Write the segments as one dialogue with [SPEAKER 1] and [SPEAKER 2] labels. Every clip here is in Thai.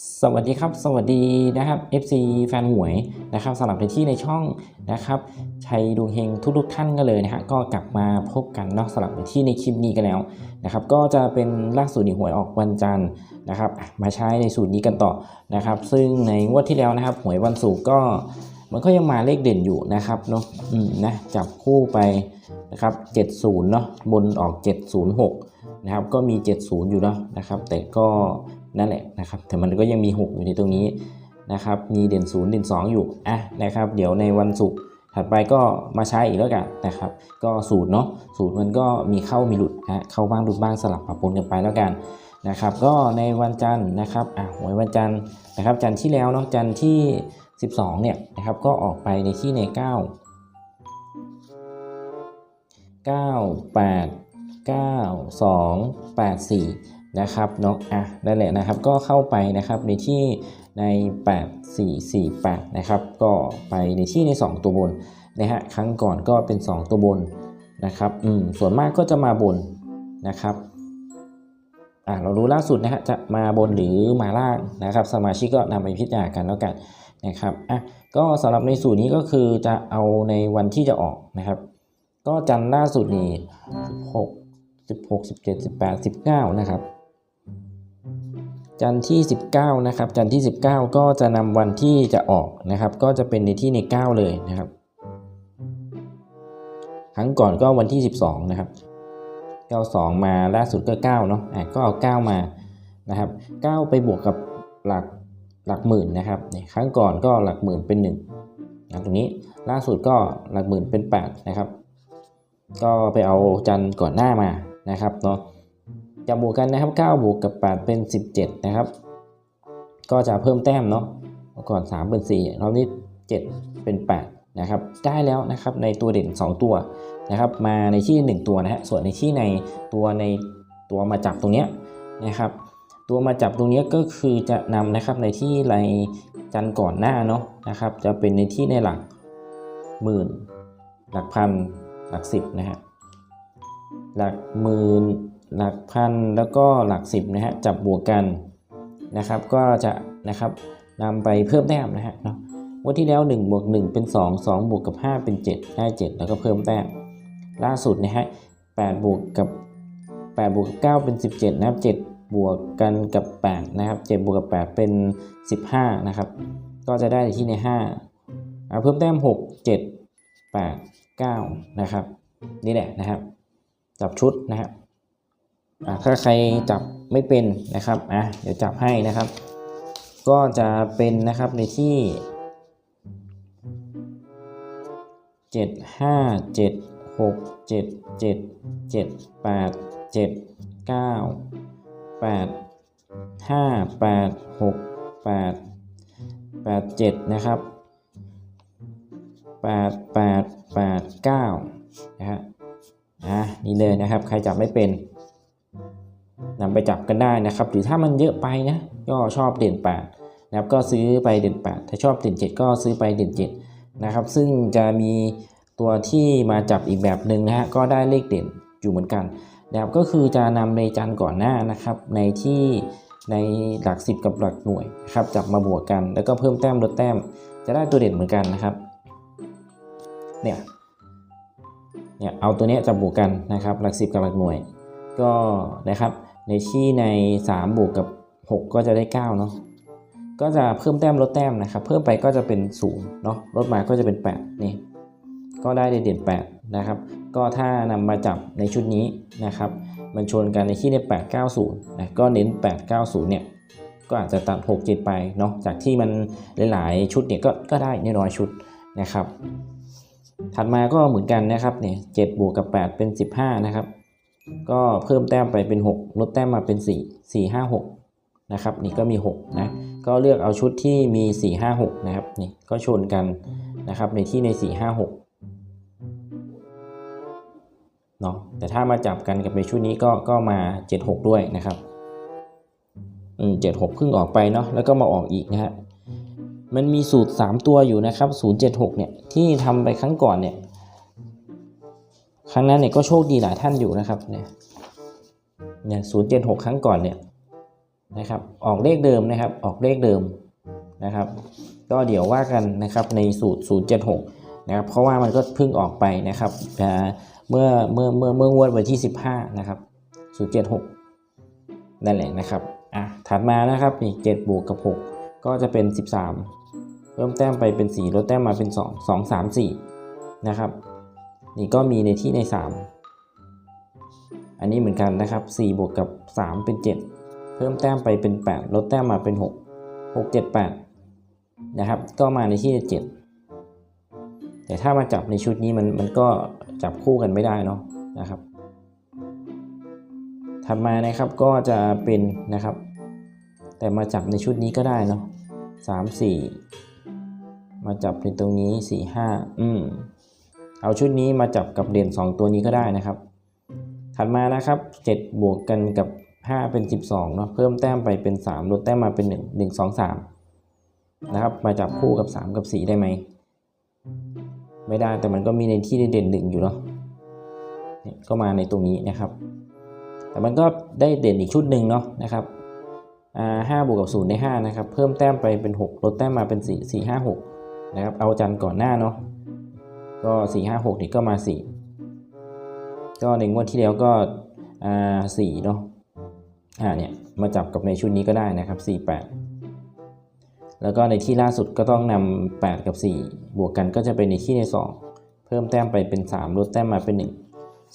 [SPEAKER 1] สวัสดีครับสวัสดีนะครับ FC แฟนหวยนะครับสำหรับในที่ในช่องนะครับชัยดวงเฮงทุกๆท่านกันเลยนะฮะก็กลับมาพบกันเนาะสำหรับในที่ในคลิปนี้กันแล้วนะครับ ก็จะเป็นล่าสุดในหวยออกวันจันทร์นะครับมาใช้ในสูตรนี้กันต่อนะครับ ซึ่งในงวดที่แล้วนะครับ หวยวันศุกร์ก็มันก็ยังมาเลขเด่นอยู่นะครับเนาะอืมนะจับคู่ไปนะครับ70เนาะบนออก 706นะครับก็มี 70 อยู่เนาะนะครับ แต่ก็ นั่นแหละนะครับแต่มันก็ยังมี 6 อยู่ในตรงนี้นะครับมีเด่น 0 เด่น 2 อยู่อะนะครับเดี๋ยวในวันศุกร์ถัดไปก็มาใช้อีกแล้วกันนะครับก็สูตรเนาะสูตรมันก็มีเข้ามีหลุดนะเข้าบ้างหลุดบ้างสลับปะปนกันไปแล้วกันนะครับก็ในวันจันทร์นะครับอะหวยวันจันทร์นะครับจันทร์ที่แล้วเนาะจันทร์ที่ 12เนี่ยนะครับก็ออกไปในที่ใน 9 9 8 9 2 8 4 นะครับเนาะอะนั่นแหละนะครับก็เข้าไปนะครับในที่ใน 8 4 4 8 นะครับ ก็ไปในที่ใน 2 ตัวบนนะฮะครั้งก่อนก็เป็น 2 ตัวบนนะครับอืมส่วนมากก็จะมาบนนะครับอะเรารู้ล่าสุดนะฮะจะมาบนหรือมาล่างนะครับ สมาชิกก็นำไปพิจารณากันแล้วกันนะครับอะก็สำหรับในสูตรนี้ก็คือจะเอาในวันที่จะออกนะครับ ก็จันทร์ล่าสุดนี่16 16 17 18 19 นะครับ จันทร์ที่ 19 นะครับ จันทร์ที่ 19 ก็จะนำวันที่จะออกนะครับ ก็จะเป็นในที่ใน 9 เลยนะครับ ครั้งก่อนก็วันที่ 12 นะครับ92มาล่าสุดก็9เนาะอะก็เอา 9 มานะครับ 9 ไปบวกกับหลักหลักหมื่นนะครับนี่ครั้งก่อนก็หลักหมื่นเป็น1นะตรงนี้ล่าสุดก็หลักหมื่นเป็น 8 นะครับ ก็ไปเอาจันทร์ก่อนหน้ามานะครับเนาะ จะบวกกันนะครับ 9 บวกกับ 8 เป็น 17 นะครับ ก็จะเพิ่มแต้มเนาะเมื่อก่อน 3 เป็น 4 รอบนี้ 7 เป็น 8 นะครับ ได้แล้วนะครับในตัวเด่น 2 ตัวนะครับ มาในที่ 1 ตัวนะฮะ ส่วนในที่ในตัวในตัวมาจับตรงเนี้ยนะครับ ตัวมาจับตรงเนี้ยก็คือจะนำนะครับในที่ไรจันก่อนหน้าเนาะนะครับ จะเป็นในที่ในหลักหมื่น หลักพัน หลักสิบนะฮะ หลักหมื่น หลักพันแล้วก็หลักสิบนะฮะจับบวกกันนะครับก็จะนะครับนำไปเพิ่มแต้มนะฮะเนาะวันที่แล้ว1บวก1เป็น 2 2บวกกับ 5 เป็น 7 ได้ 7 แล้วก็เพิ่มแต้มล่าสุดนะฮะ8บวกกับ8บวกกับ9เป็น 17 นะครับ 7 บวกกันกับ 8 นะครับ 7 บวกกับ 8 เป็น 15 นะครับ ก็จะได้ที่ใน5อ่าเพิ่มแต้ม 6 7 8 9 นะครับ นี่แหละนะครับ จับชุดนะครับ ถ้าใครจับไม่เป็นนะครับอะเดี๋ยวจับให้นะครับ ก็จะเป็นนะครับในที่เจ็ดห้าเจ็ดหกเจ็ดเจ็ดเจ็ดแปดเจ็ดเก้าแปดห้าแปดหกแปดแปดเจ็ดนะครับแปดแปดแปดเก้านะฮะอะนี่เลยนะครับ ใครจับไม่เป็น นำไปจับกันได้นะครับ หรือถ้ามันเยอะไปนะก็ชอบเด่นแปดนะครับก็ซื้อไปเด่นแปดถ้าชอบเด่นเจ็ดก็ซื้อไปเด่นเจ็ดนะครับซึ่งจะมีตัวที่มาจับอีกแบบหนึ่งนะฮะก็ได้เลขเด่นอยู่เหมือนกันนะครับก็คือจะนำในจันก่อนหน้านะครับ ในที่ในหลัก 10 กับหลักหน่วยนะครับจับมาบวกกัน แล้วก็เพิ่มแต้มลดแต้ม จะได้ตัวเด่นเหมือนกันนะครับเนี่ยเนี่ยเอาตัวนี้จับบวกกันนะครับ หลัก 10 กับหลักหน่วย ก็นะครับ ในที่ใน 3 บวกกับ 6 ก็จะได้9เนาะก็จะเพิ่มแต้มลดแต้มนะครับ เพิ่มไปก็จะเป็น0เนาะลดมาก็จะเป็น 8 นี่ ก็ได้เด่น 8 นะครับ ก็ถ้านำมาจับในชุดนี้นะครับ มันชนกันในที่ใน 890นะก็เน้น 890 เนี่ย ก็อาจจะตัด 6 7 ไปเนาะจากที่มันหลาย ๆ ชุดเนี่ยก็ก็ได้น้อยชุดนะครับ ถัดมาก็เหมือนกันนะครับเนี่ย7บวกกับ 8 เป็น 15 นะครับ ก็เพิ่มแต้มไปเป็น 6 ลดแต้มมาเป็น 4 4 5 6 นะครับ นี่ก็มี 6 นะ ก็เลือกเอาชุดที่มี 4 5 6 นะครับ นี่ก็ชนกันนะครับในที่ใน 4 5 6 เนาะแต่ถ้ามาจับกันกับในชุดนี้ก็ก็มา 7 6 ด้วยนะครับอืม7 6เพิ่งออกไปเนาะแล้วก็มาออกอีกนะฮะมันมีสูตร 3 ตัวอยู่นะครับ 076 เนี่ย ที่ทำไปครั้งก่อนเนี่ย ครั้งนั้นเนี่ยก็โชคดีหลายท่านอยู่นะครับเนี่ยเนี่ย076ครั้งก่อนเนี่ยนะครับออกเลขเดิมนะครับออกเลขเดิมนะครับ ก็เดี๋ยวว่ากันนะครับในสูตร 076 นะครับเพราะว่ามันก็เพิ่งออกไปนะครับอ่เมื่อเมื่อเมื่อเมื่องวดวันที่ 15 นะครับ 076 นั่นแหละนะครับอะถัดมานะครับนี่7บวกกับ 6 ก็จะเป็น 13 เพิ่มแต้มไปเป็น 4 ลดแต้มมาเป็น 2 2 3 4 นะครับ นี่ก็มีในที่ใน 3 อันนี้เหมือนกันนะครับ 4 บวกกับ 3 เป็น 7 เพิ่มแต้มไปเป็น 8 ลดแต้มมาเป็น 6 6 7 8 นะครับ ก็มาในที่ใน 7 แต่ถ้ามาจับในชุดนี้มันมันก็จับคู่กันไม่ได้เนาะนะครับ ถัดมานะครับก็จะเป็นนะครับ แต่มาจับในชุดนี้ก็ได้เนาะสามสี่มาจับในตรงนี้สี่ห้าอืม เอาชุดนี้มาจับกับเด่น 2 ตัวนี้ก็ได้นะครับ ถัดมานะครับ 7 บวกกันกับ 5 เป็น 12เนาะเพิ่มแต้มไปเป็น 3 ลดแต้มมาเป็น 1 1 2 3 นะครับ มาจับคู่กับ 3 กับ 4 ได้ไหม ไม่ได้แต่มันก็มีในที่เด่นหนึ่งอยู่เนาะก็มาในตรงนี้นะครับ แต่มันก็ได้เด่นอีกชุดหนึ่งเนาะนะครับห้าบวกกับศูนย์ได้ห้านะครับ เพิ่มแต้มไปเป็นหกลดแต้มมาเป็นสี่สี่ห้าหกนะครับ เอาจันทร์ก่อนหน้าเนาะ ก็สี่ห้าหกนี่ก็มาสี่ก็ในงวดที่แล้วก็อ่าสี่เนาะอ่าเนี่ยมาจับกับในชุดนี้ก็ได้นะครับสี่แปดแล้วก็ในที่ล่าสุดก็ต้องนำแปดกับสี่บวกกันก็จะเป็นในที่ในสองเพิ่มแต้มไปเป็นสามลดแต้มมาเป็นหนึ่ง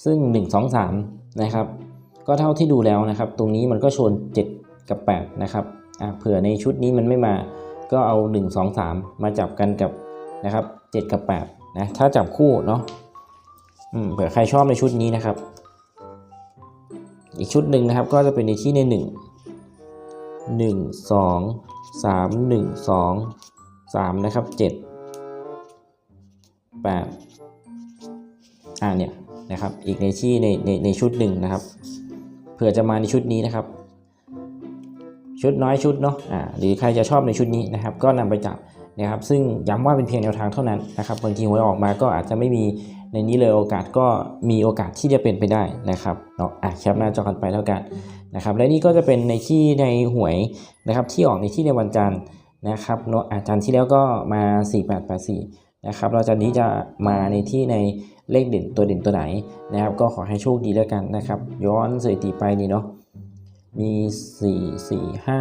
[SPEAKER 1] ซึ่งหนึ่งสองสามนะครับ ก็เท่าที่ดูแล้วนะครับ ตรงนี้มันก็ชน 7 กับ 8 นะครับอะเผื่อในชุดนี้มันไม่มาก็เอา 1 2 3 มาจับกันกับนะครับ 7 กับ 8 นะถ้าจับคู่เนาะเผื่อใครชอบในชุดนี้นะครับ อีกชุดหนึ่งนะครับก็จะเป็นในที่ใน1 1 2 3 1 2 3นะครับ7 8อ่าเนี่ยนะครับอีกในที่ในในในชุดหนึ่งนะครับเผื่อจะมาในชุดนี้นะครับ ชุดน้อยชุดเนาะอ่าหรือใครจะชอบในชุดนี้นะครับ ก็นำไปจับ นะครับซึ่งย้ำว่าเป็นเพียงแนวทางเท่านั้นนะครับบางทีหวยออกมาก็อาจจะไม่มีในนี้เลยโอกาสก็มีโอกาสที่จะเป็นไปได้นะครับเนาะอะแคปหน้าจอกันไปแล้วกันนะครับและนี่ก็จะเป็นในที่ในหวยนะครับที่ออกในที่ในวันจันทร์นะครับเนาะอาจารย์ที่แล้วก็มา 4884นะครับเราจะนี้จะมาในที่ในเลขเด่นตัวเด่นตัวไหนนะครับก็ขอให้โชคดีแล้วกันนะครับ ย้อนสถิติไปนี่เนาะมีสี่สี่ห้า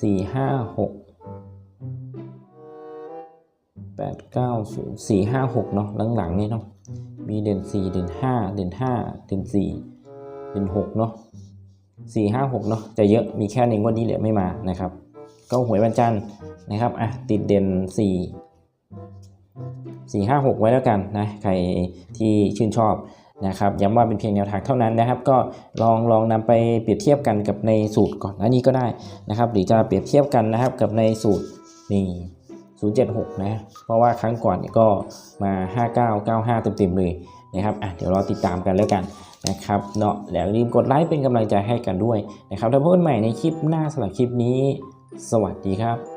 [SPEAKER 1] สี่ห้าหกแปดเก้าศูนย์สี่ห้าหกเนาะหลังๆนี่เนาะมีเด่นสี่เด่นห้าเด่นห้าเด่นสี่เด่นหกเนาะสี่ห้าหกเนาะจะเยอะมีแค่ในงวดนี้แหละไม่มานะครับ ก็หวยวันจันทร์นะครับอะติดเด่นสี่สี่ห้าหกไว้แล้วกันนะใครที่ชื่นชอบนะครับย้ำว่าเป็นเพียงแนวทางเท่านั้นนะครับ ก็ลองลองนำไปเปรียบเทียบกันกับในสูตรก่อนหน้านี้ก็ได้นะครับ หรือจะเปรียบเทียบกันนะครับกับในสูตรนี่ 076 นะ เพราะว่าครั้งก่อนเนี่ยก็มา 5995 เต็มๆเลยนะครับอะเดี๋ยวรอติดตามกันแล้วกันนะครับเนาะแล้วอย่าลืมกดไลค์เป็นกำลังใจให้กันด้วยนะครับแล้วพบกันใหม่ในคลิปหน้าสำหรับคลิปนี้ สวัสดีครับ